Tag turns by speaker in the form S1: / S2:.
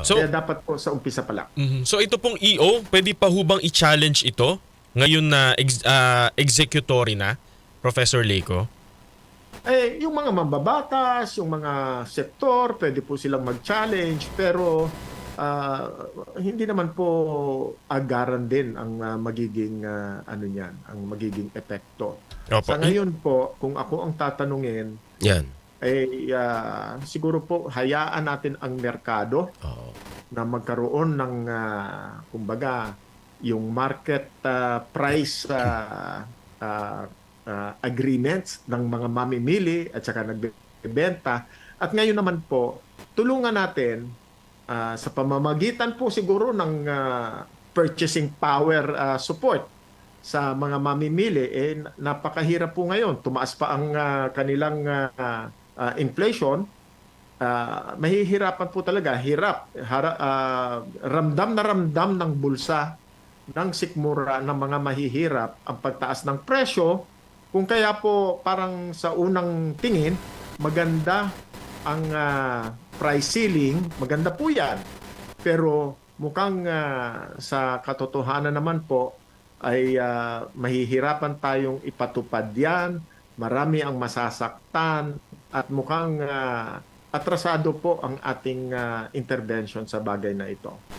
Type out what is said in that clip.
S1: So,
S2: Kaya dapat po sa umpisa pa lang.
S1: mhm. so ito pong EO, pwede pa hubang i-challenge ito ngayon na ex- ah, executory na, Professor Leco?
S2: Eh, yung mga mambabatas, yung mga sektor, pwede po silang mag-challenge, pero ah, hindi naman po agaran din ang ah, magiging ah, ano niyan, ang magiging epekto.
S1: Opo.
S2: Sa ngayon po, kung ako ang tatanungin,
S3: Yan.
S2: eh ah, siguro po hayaan natin ang merkado
S3: Oo.
S2: Na magkaroon ng ah, kumbaga yung market ah, price ah, ah, ah, agreements ng mga mamimili at saka nagbebenta. At ngayon naman po tulungan natin ah, sa pamamagitan po siguro ng ah, purchasing power ah, support sa mga mamimili eh napakahirap po ngayon. Tumaas pa ang ah, kanilang ah, ah, inflation ah, mahihirapan po talaga, hirap, hara, ah, ramdam na ramdam ng bulsa ng sikmura ng mga mahihirap ang pagtaas ng presyo. Kung kaya po parang sa unang tingin, maganda ang ah, price ceiling, maganda po yan. Pero mukhang ah, sa katotohanan naman po ay ah, mahihirapan tayong ipatupad yan. Marami ang masasaktan at mukhang ah, atrasado po ang ating ah, intervention sa bagay na ito.